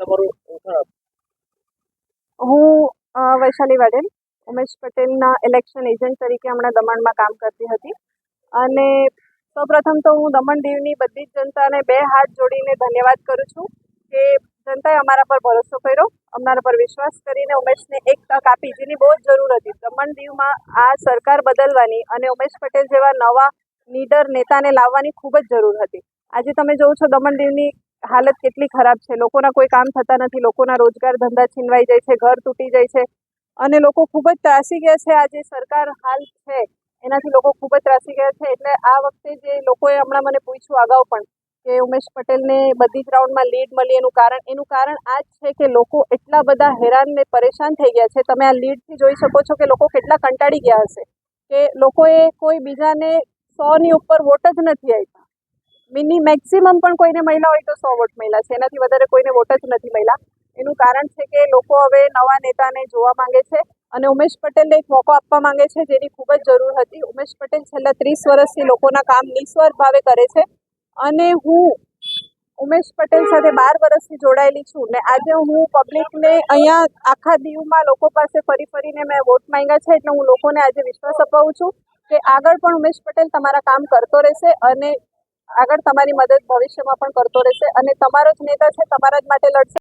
તમારું ઓળખાણ હું વૈશાલી વાડેલ, ઉમેશ પટેલના ઇલેક્શન એજન્ટ તરીકે હમણાં દમણમાં કામ કરતી હતી. અને સૌપ્રથમ તો હું દમણ દીવની બધી જ જનતાને બે હાથ જોડીને ધન્યવાદ કરું છું કે જનતાએ અમારા પર ભરોસો કર્યો, અમારા પર વિશ્વાસ કરીને ઉમેશને એક તક આપી, જેની બહુ જ જરૂર હતી. દમણ દીવમાં આ સરકાર બદલવાની અને ઉમેશ પટેલ જેવા નવા લીડર નેતાને લાવવાની ખૂબ જ જરૂર હતી. આજે તમે જોવો છો દમણ દીવની હાલત કેટલી ખરાબ છે. લોકોના કોઈ કામ થતા નથી. લોકોના રોજગાર ધંધા છીનવાઈ જાય છે. ઘર તૂટી જાય છે. અને લોકો ખૂબ જ ત્રાસી ગયા છે. આ જે સરકાર હાલ છે, એનાથી લોકો ખૂબ જ ત્રાસી ગયા છે. એટલે આ વખતે જે લોકોએ હમણાં મને પૂછ્યું અગાઉ પણ કે ઉમેશ પટેલને બધી જ રાઉન્ડમાં લીડ મળી એનું કારણ એનું કારણ આ જ છે કે લોકો એટલા બધા હેરાન ને પરેશાન થઈ ગયા છે. તમે આ લીડથી જોઈ શકો છો કે લોકો કેટલા કંટાળી ગયા હશે. કે લોકોએ કોઈ બીજાને સોની ઉપર વોટ જ નથી આપ્યા. મિની મેક્સિમમ પણ કોઈને મહિલા હોય તો સો વોટ મહિલા છે. એનાથી વધારે કોઈને વોટ જ નથી મહિલા એનું કારણ છે કે લોકો હવે નવા નેતાને જોવા માંગે છે અને ઉમેશ પટેલને એક મોકો આપવા માંગે છે જેની ખૂબ જ જરૂર હતી. ઉમેશ પટેલ છેલ્લા ત્રીસ વર્ષથી લોકોના કામ નિસ્વાર્થ ભાવે કરે છે અને હું ઉમેશ પટેલ સાથે બાર વર્ષથી જોડાયેલી છું ને આજે હું પબ્લિકને અહીંયા આખા દીવમાં લોકો પાસે ફરી ફરીને મેં વોટ માંગ્યા છે એટલે હું લોકોને આજે વિશ્વાસ અપાવું છું કે આગળ પણ ઉમેશ પટેલ તમારા કામ કરતો રહેશે અને આગળ તમારી મદદ ભવિષ્યમાં પણ કરતો રહેશે અને તમારો જ નેતા છે, તમારા જ માટે લડશે.